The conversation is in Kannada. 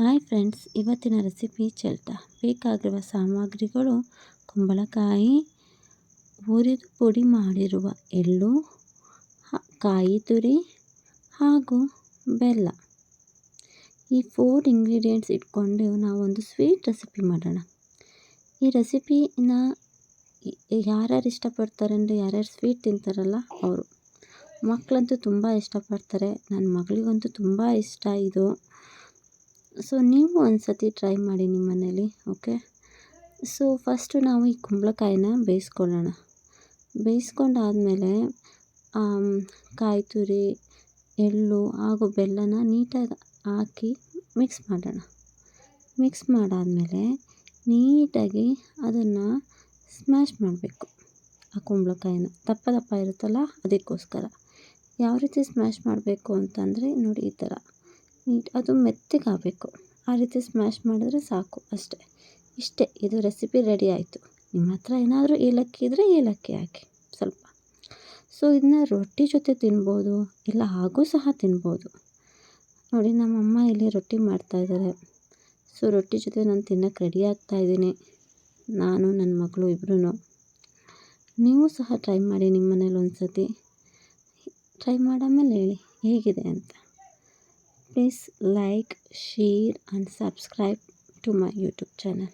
ಹಾಯ್ ಫ್ರೆಂಡ್ಸ್, ಇವತ್ತಿನ ರೆಸಿಪಿ ಚೆಲ್ತಾ. ಬೇಕಾಗಿರುವ ಸಾಮಗ್ರಿಗಳು, ಕುಂಬಳಕಾಯಿ ಹುರಿದು ಪುಡಿ ಮಾಡಿರುವ ಎಳ್ಳು ಕಾಯಿ ತುರಿ ಹಾಗೂ ಬೆಲ್ಲ. ಈ ಫೋರ್ ಇಂಗ್ರೀಡಿಯೆಂಟ್ಸ್ ಇಟ್ಕೊಂಡು ನಾವೊಂದು ಸ್ವೀಟ್ ರೆಸಿಪಿ ಮಾಡೋಣ. ಈ ರೆಸಿಪಿನ ಯಾರ್ಯಾರು ಇಷ್ಟಪಡ್ತಾರೆ ಅಂದರೆ ಯಾರ್ಯಾರು ಸ್ವೀಟ್ ತಿಂತಾರಲ್ಲ ಅವರು. ಮಕ್ಕಳಂತೂ ತುಂಬ ಇಷ್ಟಪಡ್ತಾರೆ ನನ್ನ ಮಗಳಿಗಂತೂ ತುಂಬ ಇಷ್ಟ ಇದು. ಸೊ ನೀವು ಒಂದು ಸತಿ ಟ್ರೈ ಮಾಡಿ ನಿಮ್ಮ ಮನೇಲಿ ಓಕೆ ಸೊ ಫಸ್ಟು ನಾವು ಈ ಕುಂಬಳಕಾಯಿನ ಬೇಯಿಸ್ಕೊಳ್ಳೋಣ. ಬೇಯಿಸ್ಕೊಂಡಾದಮೇಲೆ ಕಾಯಿ ತುರಿ, ಎಳ್ಳು, ಹಾಗೂ ಬೆಲ್ಲನ ನೀಟಾಗಿ ಹಾಕಿ ಮಿಕ್ಸ್ ಮಾಡೋಣ. ಮಿಕ್ಸ್ ಮಾಡಾದಮೇಲೆ ನೀಟಾಗಿ ಅದನ್ನು ಸ್ಮ್ಯಾಶ್ ಮಾಡಬೇಕು, ಆ ಕುಂಬಳಕಾಯಿನ. ದಪ್ಪ ದಪ್ಪ ಇರುತ್ತಲ್ಲ, ಅದಕ್ಕೋಸ್ಕರ. ಯಾವ ರೀತಿ ಸ್ಮ್ಯಾಶ್ ಮಾಡಬೇಕು ಅಂತಂದರೆ, ನೋಡಿ ಈ ಥರ. ಅದು ಮೆತ್ತಗಾಗಬೇಕು. ಆ ರೀತಿ ಸ್ಮ್ಯಾಶ್ ಮಾಡಿದ್ರೆ ಸಾಕು ಅಷ್ಟೇ. ಇಷ್ಟೇ, ಇದು ರೆಸಿಪಿ ರೆಡಿ ಆಯಿತು. ನಿಮ್ಮ ಹತ್ರ ಏನಾದರೂ ಏಲಕ್ಕಿ ಇದ್ದರೆ ಏಲಕ್ಕಿ ಹಾಕಿ, ಸ್ವಲ್ಪ. ಸೊ ಇದನ್ನ ರೊಟ್ಟಿ ಜೊತೆ ತಿನ್ಬೋದು, ಇಲ್ಲ ಹಾಗೂ ಸಹ ತಿನ್ಬೋದು. ನೋಡಿ, ನಮ್ಮಮ್ಮ ಇಲ್ಲಿ ರೊಟ್ಟಿ ಮಾಡ್ತಾಯಿದ್ದಾರೆ ಸೊ ರೊಟ್ಟಿ ಜೊತೆ ನಾನು ತಿನ್ನೋಕ್ಕೆ ರೆಡಿ ಆಗ್ತಾಯಿದ್ದೀನಿ ನಾನು ನನ್ನ ಮಗಳು ಇಬ್ಬರೂ ನೀವು ಸಹ ಟ್ರೈ ಮಾಡಿ ನಿಮ್ಮ ಮನೇಲಿ ಒಂದು ಸತಿ ಟ್ರೈ ಮಾಡಾಮೇಲೆ ಹೇಳಿ, ಹೇಗಿದೆ ಅಂತ. Please like share and subscribe to my youtube channel